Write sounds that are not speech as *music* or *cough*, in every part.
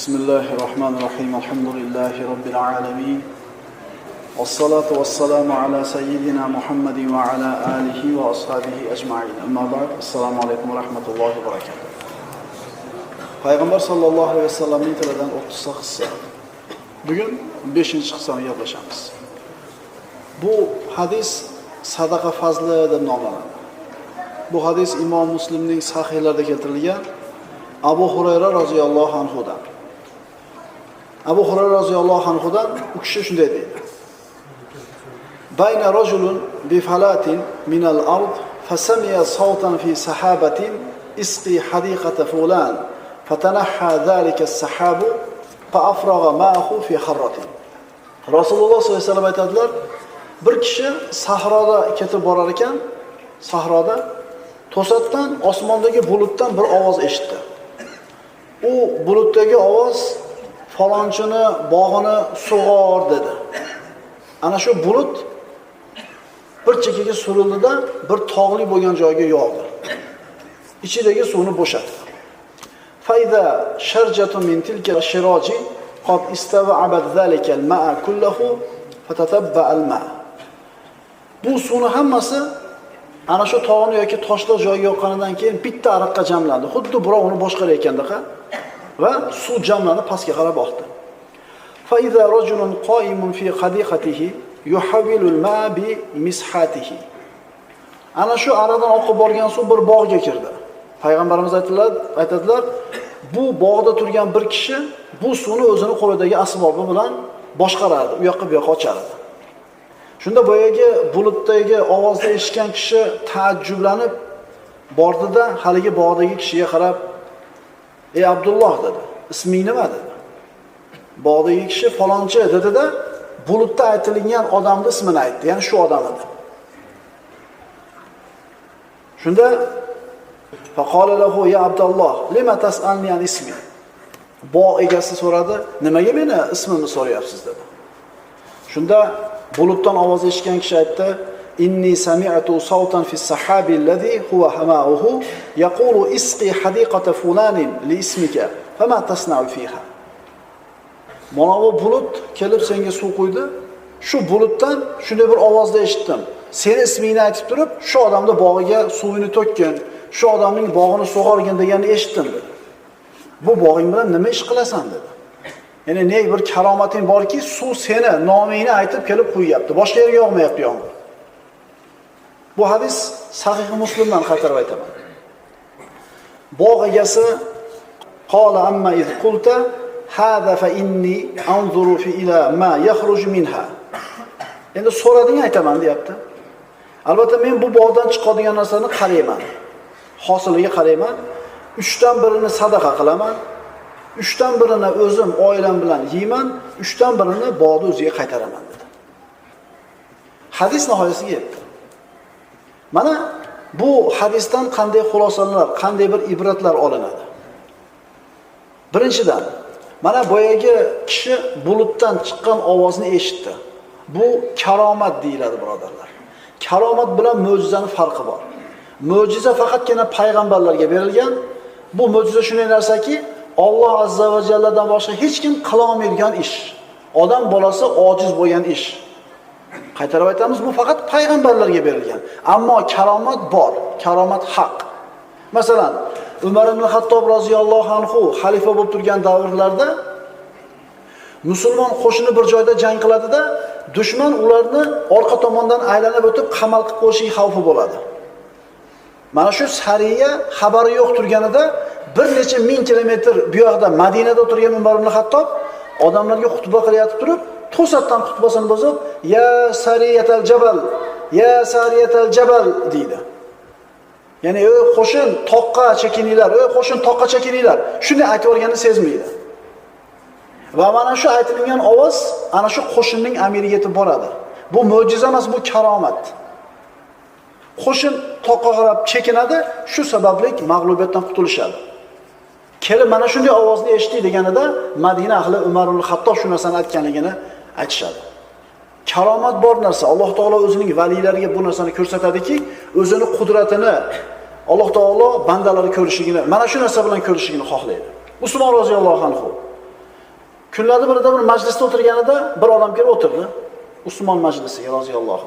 بسم الله الرحمن الرحيم الحمد لله رب العالمين والصلاة والسلام على سيدنا محمد وعلى آله وأصحابه أجمعين أما بعد السلام عليكم ورحمة الله وبركاته payg'ambar sollallohu alayhi vasallamning tilidan o'qitsa qissa bugun beshinchi qissani gaplashamiz bu hadis sadaqa fazli deb nomlanadi bu hadis imom muslimning sahihlarida keltirilgan abu hurayra roziyallohu anhudan abu hurayra roziyallohu anhudan u kishi shunday deydi bayna rajulun bi falatin min al ard fasamiya sawtan fi sahabatin isqi hadiqata fulan فتنحى ذلك السحاب فأفرغ ماءه في حرة rasululloh sollallohu alayhi vasallam aytadilar bir kishi sahroda ketib borar ekan sahroda to'satdan osmondagi bulutdan bir ovoz eshitdi u bulutdagi ovoz falonchini bog'ini sug'or dedi. Ana shu bulut bir chekkaga surildida bir tog'li bo'lgan joyga yog'di. Ichidagi suvni bo'shatdi. Fayda sharjatu min tilka shiroji qad istava abad ma'a kullahu fatatabba al ma'a bu suvni hammasi ana shu tog'ni yoki toshliq joyga yoqqanidan keyin bitta ariqqa jamlandi. Xuddi birov uni boshqarayotgandaqa va suv jamlanib pastga qarab oqdi. Fa iza rajulun fi yuhavilul mishatihi. Ana shu aradan oqib borgan suv bir bog'ga kirdi. Payg'ambarimiz aytdilar, aytadilar, bu bog'da turgan bir kishi bu suvni o'zini qo'lidagi asbobi bilan boshqarardi u yoqqa bu yoqqa ochardi. Shunda boyagi bulutdagi ovozni eshitgan kishi taajjublanib bordida haligi bog'dagi kishiga qarab Ey Abdullah dedi. İsming nima dedi. Bağda Bog'dagi kishi falonchi dedi-da, bulutda aytilingan odamni ismini aytdi, ya'ni shu odam edi. Shunda faqala lahu ya Abdullah, lima tas'alni an ismi? Bog' egasi so'radi, nimaga meni ismimni so'rayapsiz dedi. Shunda bulutdan ovoz eshitgan kishi aytdi, inni سمعت sawtan fi sahabi الذي huwa hama'uhu yaqulu isqi hadiqata fulanin li ismika تصنع فيها fiha. Mana bu bulut kelib senga suv quydi. Shu bulutdan shunday bir ovozni eshitdim. Seni ismingni aytib turib shu odamni bog'iga suvini to'kkin shu odamning bog'ini sug'orgin deganini eshitdim dedi. Bu bog'ing bilan nima ish qilasan? dedi. Ya'ni ne bir karomating borki suv seni nomingni aytib kelib quyyapti boshqa yerga yog'mayapti yomg'ir bu hadis sahih muslimdan qaytarib aytaman. Bog' egasi qola amma iz qulta hada fa inni anzuru fi ila ma yakhruj minha. Endi so'rading aytaman deyapti. Albatta men bu bog'dan chiqadigan narsani qarayman. Hosiliga qarayman. Uchdan birini sadaqa qilaman. Uchdan birini o'zim oilam bilan yeyman. Uchdan birini bog'ni o'ziga qaytaraman dedi. Hadis nihoyasiga yetdi. Mana bu hadisdan qanday xulosalar qanday bir ibratlar olinadi? Birinchidan mana boyagi kishi bulutdan chiqqan ovozni eshitdi. Bu karomat deyiladi birodarlar. Karomat bilan mo'jizani farqi bor. Mo'jiza faqatgina payg'ambarlarga berilgan. Bu mo'jiza shunday narsaki Alloh azza va jalladan boshqa hech kim qila olmaydigan ish. Odam bolasi ojiz bo'lgan ish. Qaytarib aytamiz bu faqat payg'ambarlarga berilgan. Ammo karomat bor karomat haq. Masalan umar ibn hattob roziyallohu anhu xalifa bo'lib turgan davrlarda musulmon qo'shini bir joyda jang qiladida dushman ularni orqa tomondan aylanib o'tib qamal qilib qo'yishi xavfi bo'ladi. Mana shu sariya xabari yo'q turganida bir necha ming kilometr bu yoqda madinada o'tirgan umar ibn hattob odamlarga xutba qilayotib turib to'satdan xutbasini buzib ya sariyatal jabal ya sariyatal jabal deydi. Ya'ni ey qo'shin toqqa chekininglar ey qo'shin toqqa chekininglar shunday aytib yuborganini sezmaydi. Va mana shu aytilgan ovoz ana shu qo'shinning amiriga yetib boradi. Bu mo'jiza emas bu karomat. Qo'shin toqqa qarab chekinadi shu sababli mag'lubiyatdan qutulishadi. Kelib mana shunday ovozni eshitdik deganida madina ahli umarul hattob shu narsani aytganligini aytishadi karomat bor narsa alloh taolo o'zining valiylariga bu narsani ko'rsatadiki o'zini qudratini alloh taolo bandalari ko'rishligini mana shu narsa bilan ko'rishligini xohlaydi usmon roziyallohu anhu kunlarni birida bir majlisda o'tirganida bir odam kelib o'tirdi. Usmon majlisiga roziyallohu.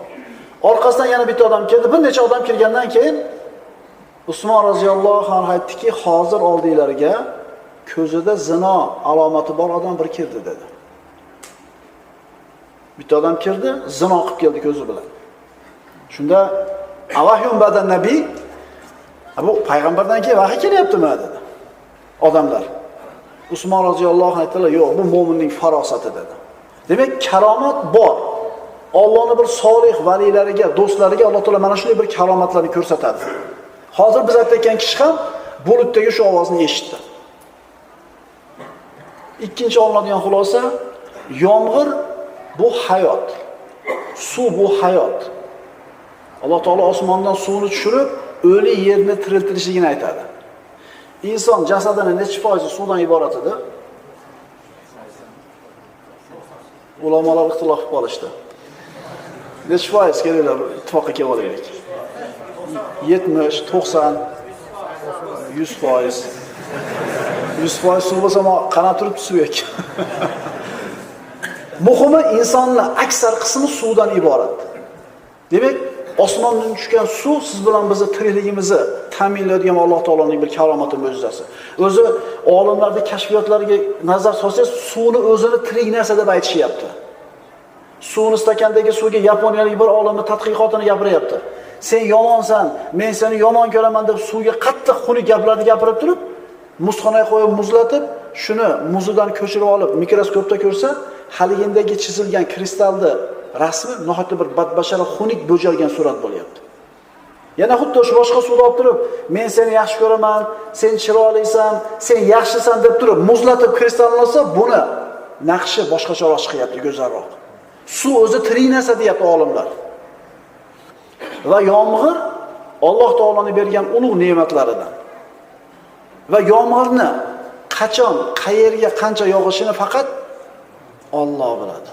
Orqasidan yana bitta odam keldi. Bir necha odam kirgandan keyin Usmon roziyallohu anhu aytdiki, hozir oldinglarga ko'zida zino alomati bor odam bir kirdi dedi. Bitta odam kirdi, zino qilib keldi ko'zi bilan. Shunda avahyun badan nabiy bu payg'ambardan keyin vahiy kelyaptimi dedi. Odamlar. Usmon roziyallohu anhu aytdilar, yo'q, bu mo'minning farosati dedi. Demak, karomat bor. Allohning bir solih valilariga, do'stlariga Alloh taolo mana shunday bir karomatlarni ko'rsatadi. Hozir biz aytayotgan kishi ham bulutdagi shu ovozni eshitdi. Ikkinchi olinadigan xulosa, yomg'ir bu hayot. Suv bu hayot. Alloh taolo osmondan suvni tushirib, o'lik yerni tiriltirishligini aytadi. Inson jasadining necha foizi suvdan iborat edi? Ulamolar ixtilof qilib qolishdi. Necha foiz kelinglar ittifoqqa kelib olaylik. 70, 90, 100 foiz. 100 foiz suv bo'lsa, qanot turibdi suv ekan. *laughs* Muhimi insonning aksar qismi suvdan iborat. Demak, osmondan tushgan suv siz bilan bizni tirikligimizni ta'minlaydigan Alloh taoloning bir karomati mo'jizasi. O'zi olimlarning kashfiyotlariga nazar solsangiz, suvni o'zini tirik narsa deb aytishyapti. Suvni stakandagi suvga yaponiyalik bir olimni tadqiqotini gapiryapti. Sen yomonsan, men seni yomon ko'raman deb suvga qattiq xunuk gaplarni gapirib turib, muzxonaga qo'yib muzlatib, shuni muzidan ko'chirib olib mikroskopda ko'rsa, haligindagi chizilgan kristalni rasmi nihoyatda bir badbashara xunuk bo'jalgan surat bo'lyapti. Yana xuddi o'sha boshqa suvda olib turib, men seni yaxshi ko'raman, sen chiroylisan, sen yaxshisan deb turib muzlatib kristallansa, buni naqshi boshqacharoq chiqyapti, go'zalroq. Suv o'zi tirik narsa deyapti olimlar. Va yomg'ir Alloh taoloni bergan ulug' ne'matlaridan. Va yomg'irni qachon, qayerga, qancha yog'ishini faqat Alloh biladi.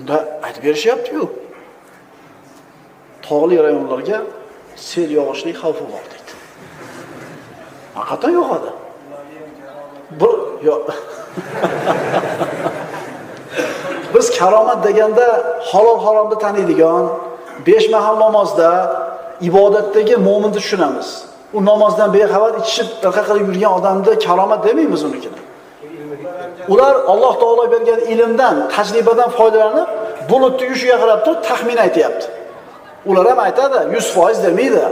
Unda aytib berishyapti-ku. Tog'li rayonlarga sel yog'ishlik xavfi bor deydi. Haqiqatan yog'adi. Bu yo'q. *laughs* Biz karomat deganda halol haromni taniydigan, besh mahal namozda, ibodatdagi mo'minni tushunamiz. U namozdan bexabar ichishib, irqa qilib yurgan odamni karomat demaymiz unikini. Ular Alloh taolo bergan ilmdan, tajribadan foydalanib, bulutni yushiga qarab turib taxmin aytyapti. Ular ham aytadi, 100% demaydi.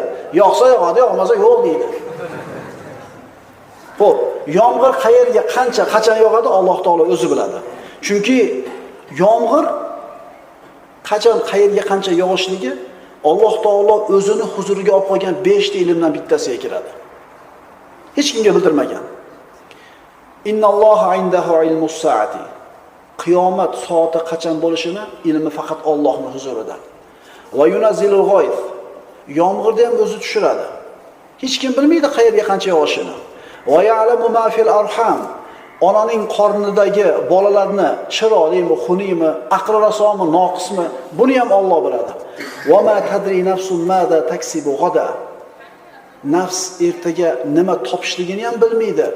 Yoqsa yog'adi, yoqmasa yo'q deydi. Xo'p, yomg'ir qayerga, qancha, qachon yog'adi Alloh taolo o'zi biladi. Chunki yomg'ir qachon, qayerga, qancha yog'ishligi Alloh taolo o'zini huzuriga olib qo'ygan 5 ta ilmdan bittasiga kiradi. Hech kimga bildirmagan. Innalloha indahu ilmus saati. Qiyomat soati qachon bo'lishini ilmi faqat Allohning huzurida. Va yunazzilul g'oyz. Yomg'irni ham o'zi tushiradi. Hech kim bilmaydi qayerga qancha yog'ishini. Va ya'lamu ma fil arham. Onaning qornidagi bolalarni chiroylimi, xunimi, aqli rasomi, noqismi, buni ham Alloh biladi. Va ma tadri nafsun mada taksibu g'ada. Nafs ertaga nima topishligini ham bilmaydi.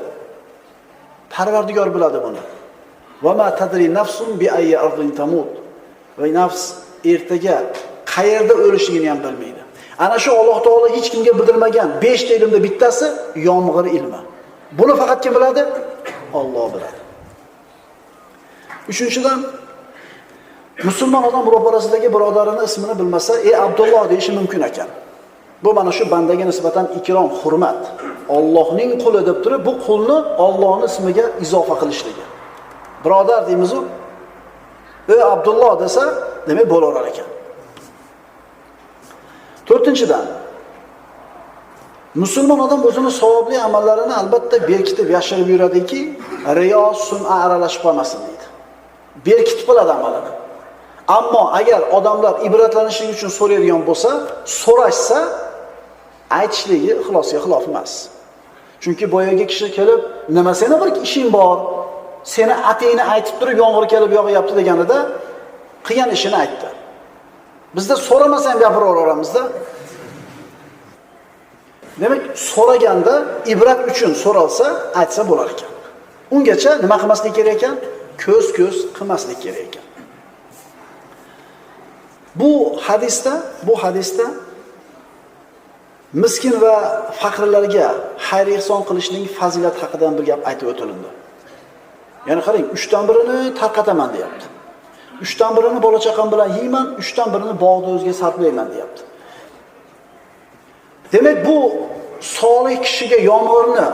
Parvardigor biladi buni. Va tadri nafsun bi ayyi ardin tamut. Va nafs ertaga qayerda o'lishligini ham bilmaydi. Ana shu Alloh taolo hech kimga bildirmagan 5 ta ilmda bittasi yomg'ir ilmi. Buni faqat kim biladi? olloh biladi. Uchinchidan musulmon odam ro'parasidagi birodarini ismini bilmasa, "Ey Abdulloh" deyishi mumkin ekan. Bu mana shu bandaga nisbatan ikrom, hurmat. Allohning quli deb turib, bu qulni Allohning ismiga izofa qilishligi. Birodar deymiz-ku. "Ey Abdulloh" desa, demak bo'laverar ekan. To'rtinchidan Musulmon odam o'zini savobli amallarini albatta berkitib yashirib yuradiki, riyo, sum'a aralashib qolmasin deydi. Berkitib qiladi amalini. Ammo agar odamlar ibratlanishligi uchun so'raydigan bo'lsa, so'rashsa, aytishligi ixlosga xilof emas. Chunki boyagi kishi kelib, nima seni bir ishing bor, seni atingni aytib turib yomg'ir kelib yog'yapti deganida qilgan ishini aytdi. Bizda so'ramasa ham gapiraveramizda. Demak, so'raganda ibrat uchun so'ralsa, aytsa bo'lar ekan. Ungacha nima qilmaslik kerak ekan? ko'z ko'z qilmaslik kerak ekan bu hadisda bu hadisda miskin va faqirlarga xayr ehson qilishning fazilati haqida bir gap aytib o'tilindi. Ya'ni qarang uchdan birini tarqataman deyapti. Uchdan birini bola chaqam bilan yeyman uchdan birini bog'da o'ziga sarflayman deyapti. Demak bu solih kishiga yomg'irni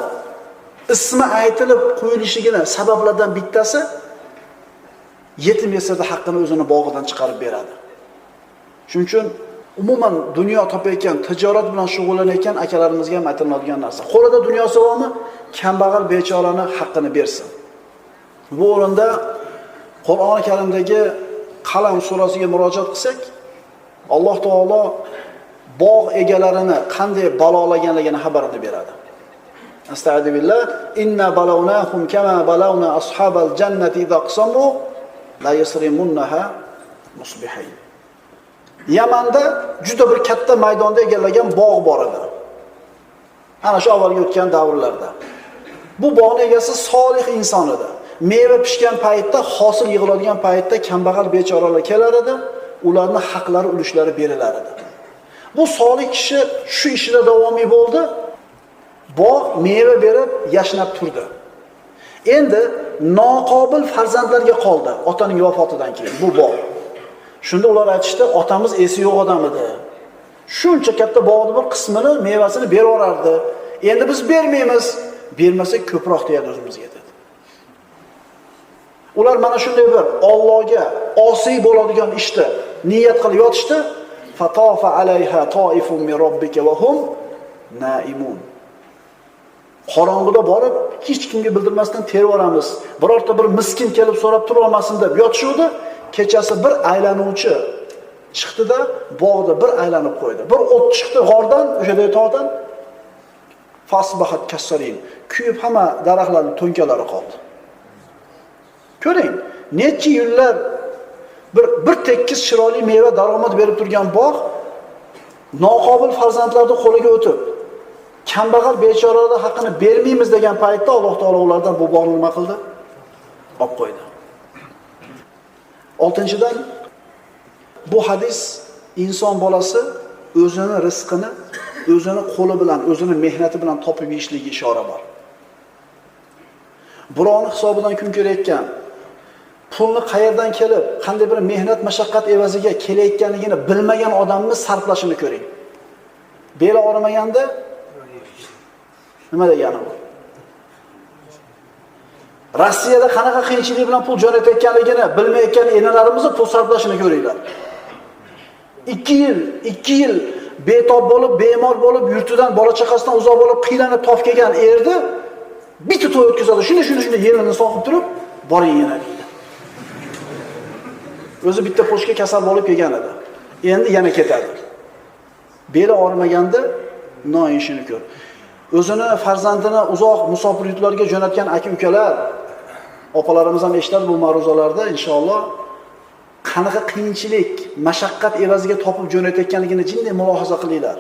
ismi aytilib quyilishligini sabablardan bittasi yetim yesirni haqqini o'zini bog'idan chiqarib beradi. Shuning uchun umuman dunyo topayotgan tijorat bilan shug'ullanayotgan akalarimizga ham aytiladigan narsa. Qo'lida dunyosi bormi kambag'al bechorani haqqini bersin. Bu o'rinda qur'oni karimdagi qalam surasiga murojaat qilsak alloh taolo bog' egalarini qanday balolaganligini xabarini beradi. Astag'du inna balawnahum kama balawna ashabal jannati idza aqsamu la yasrimunnaha musbihin yamanda juda bir katta maydonda egallagan bog' bor edi. Ana shu avvalgi o'tgan davrlarda. Bu bog'ning egasi solih inson edi. Meva pishgan paytda hosil yig'iladigan paytda kambag'al bechoralar kelar edi ularni haqlari ulushlari berilar edi. Bu solih kishi shu ishida davomiy bo'ldi. Bog' meva berib yashnab turdi. Endi noqobil farzandlarga qoldi otaning vafotidan keyin bu bog' shunda ular aytishdi otamiz esi yo'q odam edi. Shuncha katta bog'ni bir qismini mevasini beraverardi endi biz bermaymiz. Bermasak ko'proq deyadi o'zimizga dedi. Ular mana shunday bir Allohga osiy bo'ladigan ishni niyat qilib yotishdi. Fatofa alayha toifum min robbika va hum naimun. Qorong'ida borib hech kimga bildirmasdan terib yuboramiz birorta bir miskin kelib so'rab turolmasin deb yotishuvdi. Kechasi bir aylanuvchi chiqdida bog'da bir aylanib qo'ydi. Bir o't chiqdi g'ordan o'sha tog'dan. Fasbahat kassarin kuyib hamma daraxtlarni to'nkalari qoldi. Ko'ring necha yillar bir bir tekis chiroyli meva daromad berib turgan bog' noqobil farzandlarni qo'liga o'tib kambag'al bechoralarni haqini bermaymiz degan paytda alloh taolo ulardan bu bog'ni nima qildi olib qo'ydi. Oltinchidan bu hadis inson bolasi o'zini rizqini o'zini qo'li bilan o'zini mehnati bilan topib yeyishligiga ishora bor. Birovni hisobidan kun ko'rayotgan pulni qayerdan kelib qanday bir mehnat mashaqqat evaziga kelayotganligini bilmagan odamni sarflashini ko'ring. Beli og'rimaganda nima degani bu? Rossiyada qanaqa qiyinchilik bilan pul jo'natayotganligini bilmayotgan enalarimizni pul sarflashini ko'ringlar. Ikki yil ikki yil betob bo'lib bemor bo'lib yurtidan bola chaqasidan uzoq bo'lib qiylanib top kelgan erni bitta to'y o'tkazadi. Shunday shunday shunday yelini soqib turib boring yana deydi. O'zi bitta pochka kasal bo'lib kelgan edi. Endi yana ketadi. Beli og'rimaganda noyishini ko'r. O'zini farzandini uzoq musofir yurtlarga jo'natgan aka ukalar opalarimiz ham eshitadi bu ma'ruzalarda inshaalloh. Qanaqa qiyinchilik mashaqqat evaziga topib jo'natayotganligini jinday mulohaza qilinglar.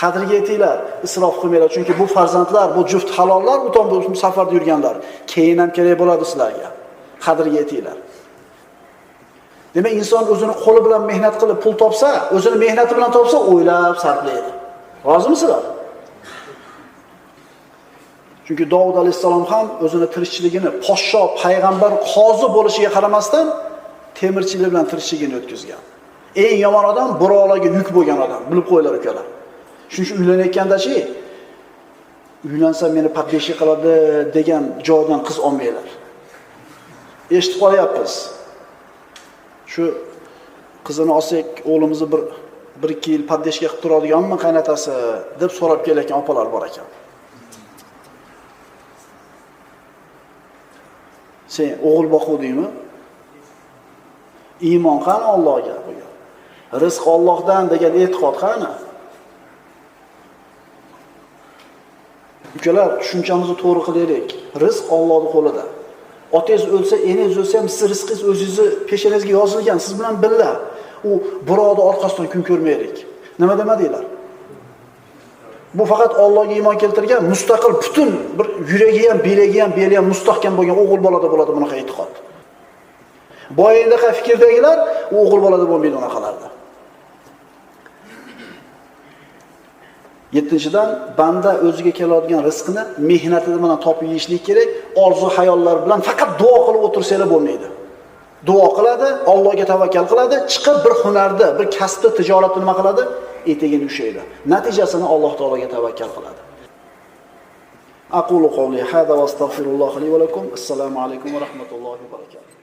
Qadriga yetinglar isrof qilmanglar. Chunki bu farzandlar bu juft halollar u tom bu safarda yurganlar. Keyin ham kerak bo'ladi sizlarga. Qadriga yetinglar. Demak inson o'zini qo'li bilan mehnat qilib pul topsa o'zini mehnati bilan topsa o'ylab sarflaydi. Rozimisizlar chunki dovud alayhissalom ham o'zini tirikchiligini podsho payg'ambar qozi bo'lishiga qaramasdan temirchilik bilan tirikchiligini o'tkazgan. Eng yomon odam birovlarga yuk bo'lgan odam bilib qo'yinglar ukalar. Shuning uchun uylanayotgandachi uylansa meni podbeshik qiladi degan joydan qiz olmanglar. Eshitib qolyapmiz. Shu qizini olsak o'g'limizni bir bir ikki yil поддержка qilib turadiganmi qaynotasi deb so'rab kelayotgan opalar bor ekan. Sen o'g'il boquvdingmi? Iymon qani Allohga bo'lgan rizq Allohdan degan e'tiqod qani? Ukalar tushunchamizni to'g'ri qilaylik. Rizq ollohni qo'lida. Otangiz o'lsa enangiz o'lsa ham sizni rizqingiz o'zingizni peshonangizga yozilgan siz bilan birga. U birovni orqasidan kun ko'rmaylik. Nima demadinglar Bu faqat Allohga iymon keltirgan mustaqil butun bir yuragi ham, belagi ham, beli ham mustahkam bo'lgan o'g'il bolada bo'ladi bunaqa e'tiqod. Boyindaqa fikrdagilar u o'g'il bolada bo'lmaydi unaqalarda. Yettinchidan banda o'ziga keladigan rizqini mehnati bilan topib yeyishlik kerak. Orzu hayollar bilan faqat duo qilib o'tirsanglar bo'lmaydi. Duo qiladi, Allohga tavakkal qiladi, chiqib bir hunarda, bir kasbda, tijoratda nima qiladi? Etigini ushlaydi. Natijasini Alloh taologa tavakkal qiladi. Aqulu qawli hada va astagfirulloh li va lakum. Assalomu alaykum va rahmatullohi va barakatuh.